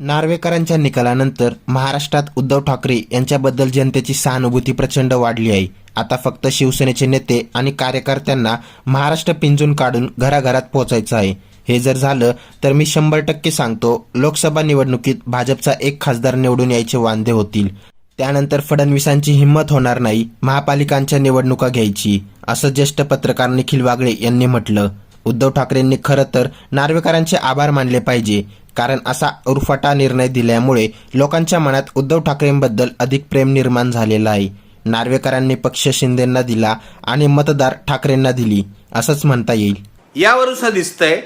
नार्वेकरांच्या निकालानंतर महाराष्ट्रात उद्धव ठाकरे यांच्याबद्दल जनतेची सहानुभूती प्रचंड वाढली आहे. आता फक्त शिवसेनेचे नेते आणि कार्यकर्त्यांना महाराष्ट्र पिंजून काढून घराघरात पोहोचायचं आहे. हे जर झालं तर मी शंभर टक्के सांगतो लोकसभा निवडणुकीत भाजपचा एक खासदार निवडून यायचे वांदे होतील. त्यानंतर फडणवीसांची हिंमत होणार नाही महापालिकांच्या निवडणुका घ्यायची असं ज्येष्ठ पत्रकार निखिल वागळे यांनी म्हटलं. उद्धव ठाकरेंनी खरं तर नार्वेकरांचे आभार मानले पाहिजे कारण असा उरफाटा निर्णय दिल्यामुळे लोकांच्या मनात उद्धव ठाकरेंबद्दल अधिक प्रेम निर्माण झालेला आहे. नार्वेकरांनी पक्ष शिंदेंना दिला आणि मतदार ठाकरेंना दिली असंच म्हणता येईल. यावरून असं दिसतंय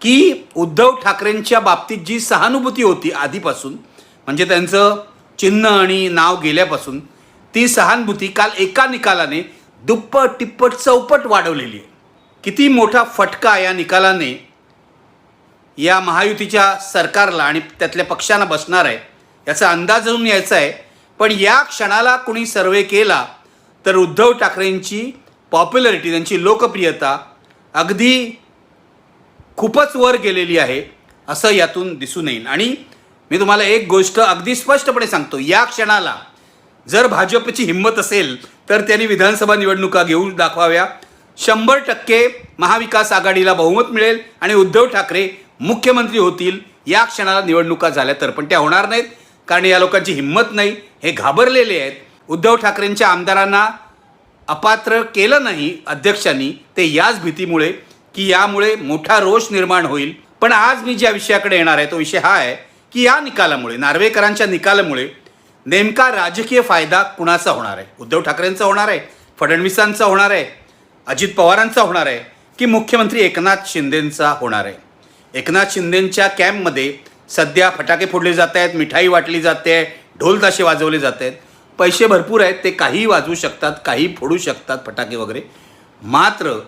की उद्धव ठाकरेंच्या बाबतीत जी सहानुभूती होती आधीपासून म्हणजे त्यांचं चिन्ह आणि नाव गेल्यापासून ती सहानुभूती काल एका निकालाने दुप्पट टिप्पट चौपट वाढवलेली आहे. किती मोठा फटका या निकालाने या महायुतीच्या सरकारला आणि त्यातल्या पक्षांना बसणार आहे याचा अंदाज येऊन यायचा आहे. पण या क्षणाला कुणी सर्वे केला तर उद्धव ठाकरेंची पॉप्युलरिटी त्यांची लोकप्रियता अगदी खूपच वर गेलेली आहे असं यातून दिसून येईल. आणि मी तुम्हाला एक गोष्ट अगदी स्पष्टपणे सांगतो या क्षणाला जर भाजपची हिंमत असेल तर त्यांनी विधानसभा निवडणुका घेऊन दाखवाव्या. शंभर टक्के महाविकास आघाडीला बहुमत मिळेल आणि उद्धव ठाकरे मुख्यमंत्री होतील या क्षणाला निवडणुका झाल्या तर पण त्या होणार नाहीत कारण या लोकांची हिंमत नाही हे घाबरलेले आहेत. उद्धव ठाकरेंच्या आमदारांना अपात्र केलं नाही अध्यक्षांनी ते याच भीतीमुळे की यामुळे मोठा रोष निर्माण होईल. पण आज मी ज्या विषयाकडे येणार आहे तो विषय हा आहे की या निकालामुळे नार्वेकरांच्या निकालामुळे नेमका राजकीय फायदा कुणाचा होणार आहे? उद्धव ठाकरेंचा होणार आहे? फडणवीसांचा होणार आहे? अजित पवारांचा होणार आहे? की मुख्यमंत्री एकनाथ शिंदेंचा होणार आहे? एकनाथ शिंदेंच्या कॅम्पमध्ये सध्या फटाके फोडले जात आहेत मिठाई वाटली जाते ढोल ताशे वाजवले जात आहेत. पैसे भरपूर आहेत ते काहीही वाजवू शकतात काही फोडू शकतात फटाके वगैरे. मात्र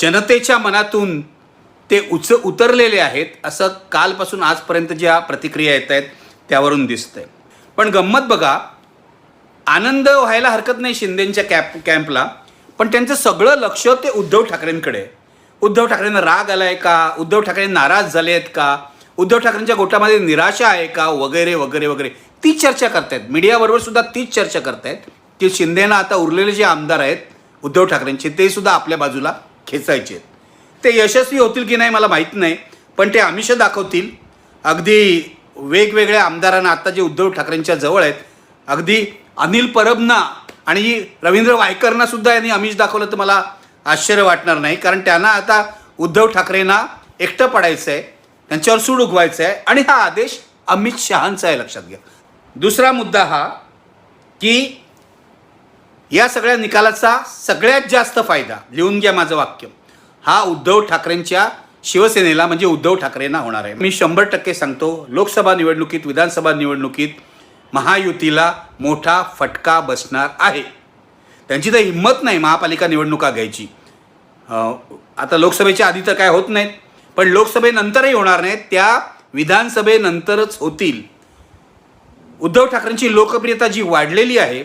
जनतेच्या मनातून ते उच उतरलेले आहेत असं कालपासून आजपर्यंत ज्या प्रतिक्रिया येत आहेत त्यावरून दिसतंय. पण गंमत बघा आनंद व्हायला हरकत नाही शिंदेंच्या कॅप कॅम्पला पण त्यांचं सगळं लक्ष ते उद्धव ठाकरेंकडे आहे. उद्धव ठाकरेंना राग आलाय का? उद्धव ठाकरे नाराज झाले आहेत का? उद्धव ठाकरेंच्या गोटामध्ये निराशा आहे का? वगैरे वगैरे वगैरे. तीच चर्चा करतायत. मीडियाबरोबर सुद्धा तीच चर्चा करतायत. की शिंदेना आता उरलेले जे आमदार आहेत उद्धव ठाकरेंचे ते सुद्धा आपल्या बाजूला खेचायचे आहेत. ते यशस्वी होतील की नाही मला माहीत नाही पण ते आमिष दाखवतील. अगदी वेगवेगळ्या आमदारांना आता जे उद्धव ठाकरेंच्या जवळ आहेत अगदी अनिल परबना आणि रवींद्र वायकरना सुद्धा यांनी आमिष दाखवलं तर मला आश्चर्य वाटणार नाही कारण त्यांना आता उद्धव ठाकरेंना एकटं पडायचं आहे त्यांच्यावर सूड उगवायचं आहे आणि हा आदेश अमित शहांचा आहे लक्षात घ्या. दुसरा मुद्दा हा की या सगळ्या निकालाचा सगळ्यात जास्त फायदा लिहून घ्या माझं वाक्य हा उद्धव ठाकरेंच्या शिवसेनेला म्हणजे उद्धव ठाकरेंना होणार आहे. मी शंभर टक्के सांगतो लोकसभा निवडणुकीत विधानसभा निवडणुकीत महायुतीला मोठा फटका बसणार आहे. त्यांची तर हिंमत नाही महापालिका निवडणुका घ्यायची. आता लोकसभेच्या आधी तर काय होत नाहीत पण लोकसभेनंतरही होणार नाहीत त्या विधानसभेनंतरच होतील. उद्धव ठाकरेंची लोकप्रियता जी वाढलेली आहे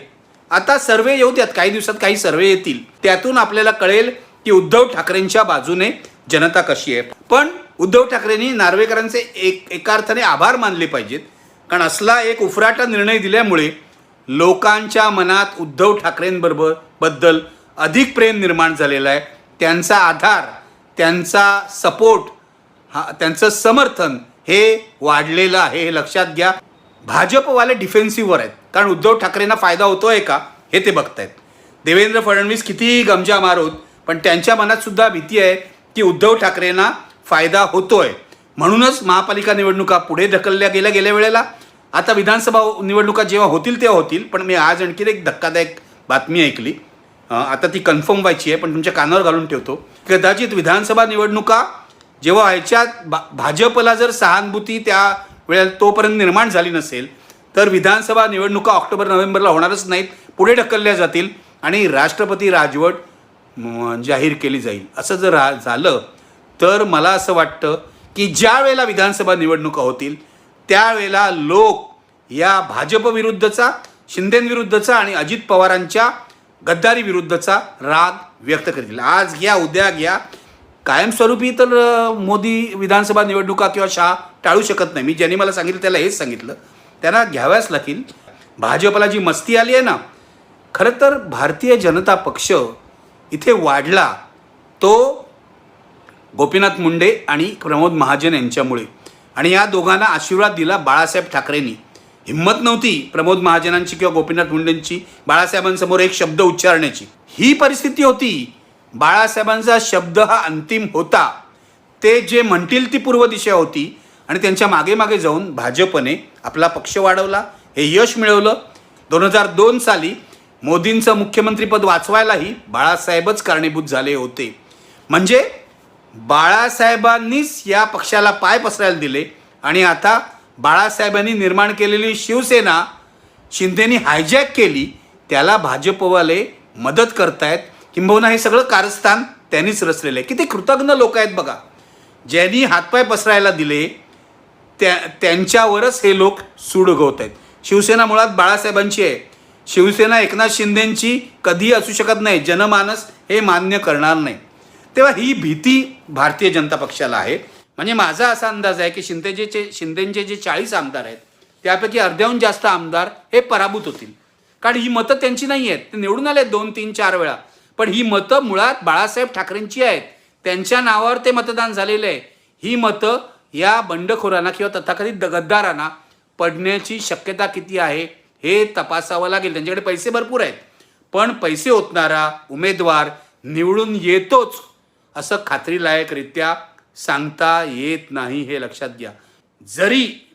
आता सर्वे येऊ द्यात काही दिवसात काही सर्वे येतील. त्यातून आपल्याला कळेल की उद्धव ठाकरेंच्या बाजूने जनता कशी आहे. पण उद्धव ठाकरेंनी नार्वेकरांचे एक एका अर्थाने आभार मानले पाहिजेत. कारण असला एक उफराटा निर्णय दिल्यामुळे लोकांच्या मनात उद्धव ठाकरेंबरोबरबद्दल अधिक प्रेम निर्माण झालेलं आहे. त्यांचा आधार त्यांचा सपोर्ट हा त्यांचं समर्थन हे वाढलेलं आहे हे लक्षात घ्या. भाजपवाले डिफेन्सिव्हवर आहेत. कारण उद्धव ठाकरेंना फायदा होतोय का? हे ते बघतायत. देवेंद्र फडणवीस कितीही गमजा मारोत पण त्यांच्या मनात सुद्धा भीती आहे की उद्धव ठाकरेंना फायदा होतोय. म्हणूनच महापालिका निवडणुका पुढे ढकलल्या गेल्या गेल्या वेळेला आता विधानसभा निवडणुका जेव्हा होतील तेव्हा होतील पण मी आज आणखी एक धक्कादायक बातमी ऐकली. आता ती कन्फर्म व्हायची आहे पण तुमच्या कानावर घालून ठेवतो. कदाचित विधानसभा निवडणुका जेव्हा व्हायच्या भा भाजपला जर सहानुभूती त्या वेळेला तोपर्यंत निर्माण झाली नसेल तर विधानसभा निवडणुका ऑक्टोबर नोव्हेंबरला होणारच नाहीत पुढे ढकलल्या जातील आणि राष्ट्रपती राजवट जाहीर केली जाईल. असं जर रा झालं तर मला असं वाटतं की ज्या वेळेला विधानसभा निवडणुका होतील त्यावेळेला लोक या भाजप विरुद्धचा शिंदेविरुद्धचा आणि अजित पवारांच्या गद्दारी विरुद्धचा राग व्यक्त करतील. आज घ्या उद्या घ्या. कायमस्वरूपी तर मोदी विधानसभा निवडणुका किंवा शहा टाळू शकत नाही. मी ज्यांनी मला सांगितलं त्याला हेच सांगितलं. त्यांना घ्याव्याच लागतील. भाजपला जी मस्ती आली आहे ना खरं तर भारतीय जनता पक्ष इथे वाढला. तो गोपीनाथ मुंडे आणि प्रमोद महाजन यांच्यामुळे. आणि या दोघांना आशीर्वाद दिला बाळासाहेब ठाकरेंनी. हिंमत नव्हती प्रमोद महाजनांची किंवा गोपीनाथ मुंडेंची बाळासाहेबांसमोर एक शब्द उच्चारण्याची. ही परिस्थिती होती. बाळासाहेबांचा शब्द हा अंतिम होता. ते जे म्हणतील ती पूर्व दिशा होती आणि त्यांच्या मागे मागे जाऊन भाजपने आपला पक्ष वाढवला. हे यश मिळवलं. दोन हजार दोन साली मोदींचं मुख्यमंत्रीपद वाचवायलाही बाळासाहेबच कारणीभूत झाले होते. म्हणजे बाळासाहेबांनीच या पक्षाला पाय पसरायला दिले. आणि आता बाळासाहेबांनी निर्माण केलेली शिवसेना शिंदेनी हायजॅक केली. त्याला भाजपवाले मदत करतायत. किंबहुना हे सगळं कारस्थान त्यांनीच रचलेलं आहे. किती कृतज्ञ लोक आहेत बघा. ज्यांनी हातपाय पसरायला दिले त्या त्यांच्यावरच हे लोक सूड उगवत आहेत शिवसेना मुळात बाळासाहेबांची आहे. शिवसेना एकनाथ शिंदेंची कधीही असू शकत नाही. जनमानस हे मान्य करणार नाही. तेव्हा ही भीती भारतीय जनता पक्षाला आहे. म्हणजे माझा असा अंदाज आहे की शिंदेचे शिंदेचे जे चाळीस आमदार आहेत त्यापैकी अर्ध्याहून जास्त आमदार हे पराभूत होतील. कारण ही मतं त्यांची नाही आहेत. ते निवडून आले आहेत दोन तीन चार वेळा. पण ही मतं मुळात बाळासाहेब ठाकरेंची आहेत. त्यांच्या नावावर ते मतदान झालेलं आहे. ही मतं या बंडखोरांना किंवा तथाकथित द- गद्दारांना पडण्याची शक्यता किती आहे हे तपासावं लागेल. त्यांच्याकडे पैसे भरपूर आहेत. पण पैसे ओतणारा उमेदवार निवडून येतोच. असं खात्रीलायकरित्या सांगता येत नाही हे लक्षात घ्या. जरी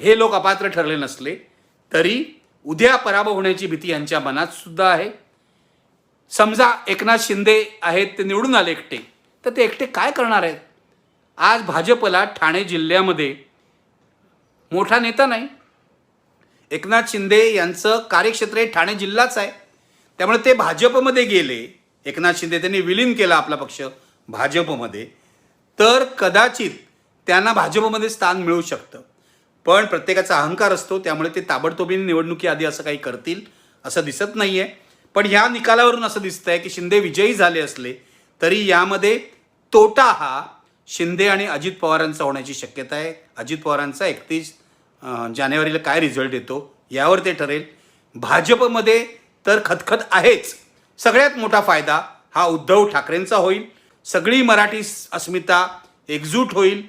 हे लोक अपात्र ठरले नसले तरी उद्या पराभव होण्याची भीती यांच्या मनात सुद्धा आहे. समजा एकनाथ शिंदे आहेत ते निवडून आले एकटे. तर ते एकटे काय करणार आहेत? आज भाजपला ठाणे जिल्ह्यामध्ये मोठा नेता नाही. एकनाथ शिंदे यांचं कार्यक्षेत्र हे ठाणे जिल्हाच आहे. त्यामुळे ते भाजपमध्ये गेले. एकनाथ शिंदे त्यांनी विलीन केला आपला पक्ष. भाजपमध्ये तर कदाचित त्यांना भाजपमध्ये स्थान मिळू शकतं. पण प्रत्येकाचा अहंकार असतो त्यामुळे ते ताबडतोबीने निवडणुकीआधी असं काही करतील असं दिसत नाही आहे पण ह्या निकालावरून असं दिसतं आहे की शिंदे विजयी झाले असले तरी यामध्ये तोटा हा शिंदे आणि अजित पवारांचा होण्याची शक्यता आहे. अजित पवारांचा एकतीस जानेवारीला काय रिझल्ट येतो यावर ते ठरेल. भाजपमध्ये तर खतखत आहेच. सगळ्यात मोठा फायदा हा उद्धव ठाकरेंचा होईल. सगळी मराठी अस्मिता एकजूट होईल.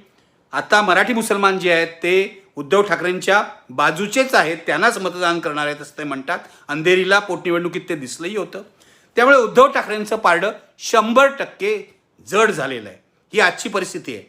आता मराठी मुसलमान जे आहेत ते उद्धव ठाकरेंच्या बाजूचेच आहेत. त्यांनाच मतदान करणार आहेत असं ते म्हणतात. अंधेरीला पोटनिवडणुकीत ते दिसलंही होतं. त्यामुळे उद्धव ठाकरेंचं पारडं शंभर टक्के जड झालेलं आहे. ही आजची परिस्थिती आहे.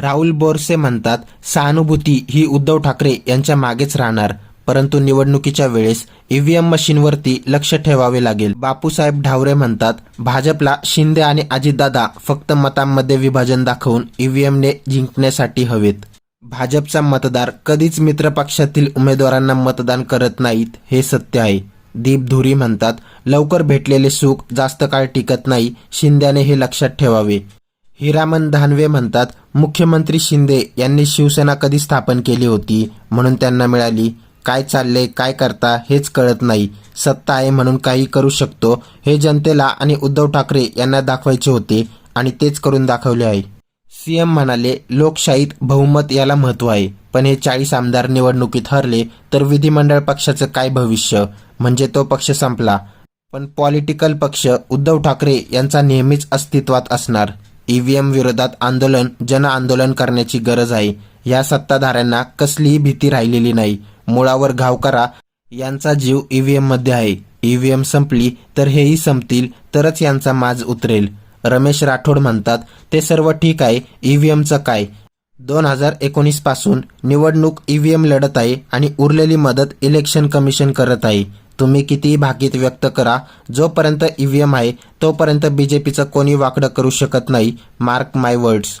राहुल बोरसे म्हणतात सहानुभूती ही उद्धव ठाकरे यांच्या मागेच राहणार. परंतु निवडणुकीच्या वेळेस ईव्हीएम मशीनवरती लक्ष ठेवावे लागेल. बापूसाहेब ढावरे म्हणतात भाजपला शिंदे आणि अजितदादा फक्त मतांमध्ये विभाजन दाखवून ईव्हीएमने जिंकण्यासाठी हवेत. भाजपचा मतदार कधीच मित्रपक्षातील उमेदवारांना मतदान करत नाहीत हे सत्य आहे. दीप धुरी म्हणतात लवकर भेटलेले सुख जास्त काळ टिकत नाही शिंद्याने हे लक्षात ठेवावे. हिरामन धानवे म्हणतात मुख्यमंत्री शिंदे यांनी शिवसेना कधी स्थापन केली होती? म्हणून त्यांना मिळाली काय चाललंय काय करता हेच कळत नाही. सत्ता आहे म्हणून काही करू शकतो. हे जनतेला आणि उद्धव ठाकरे यांना दाखवायचे होते आणि तेच करून दाखवले आहे. सीएम म्हणाले लोकशाहीत बहुमत याला महत्त्व आहे. पण हे चाळीस आमदार निवडणुकीत हरले तर विधिमंडळ पक्षाचं काय भविष्य? म्हणजे तो पक्ष संपला. पण पॉलिटिकल पक्ष उद्धव ठाकरे यांचा नेहमीच अस्तित्वात असणार. ईव्हीएम विरोधात आंदोलन जन आंदोलन करण्याची गरज आहे. या सत्ताधाऱ्यांना कसलीही भीती राहिलेली नाही. मुळावर घाव करा यांचा जीव ईव्हीएममध्ये आहे. ईव्हीएम संपली तर हेही संपतील तरच यांचा माज उतरेल. रमेश राठोड म्हणतात ते सर्व ठीक आहे ईव्हीएमचं काय? दोन हजार एकोणीसपासून निवडणूक ईव्हीएम लढत आहे आणि उरलेली मदत इलेक्शन कमिशन करत आहे. तुम्ही कितीही भाकीत व्यक्त करा जोपर्यंत ईव्हीएम आहे तोपर्यंत बीजेपीचं कोणी वाकडं करू शकत नाही. मार्क माय वर्ड्स.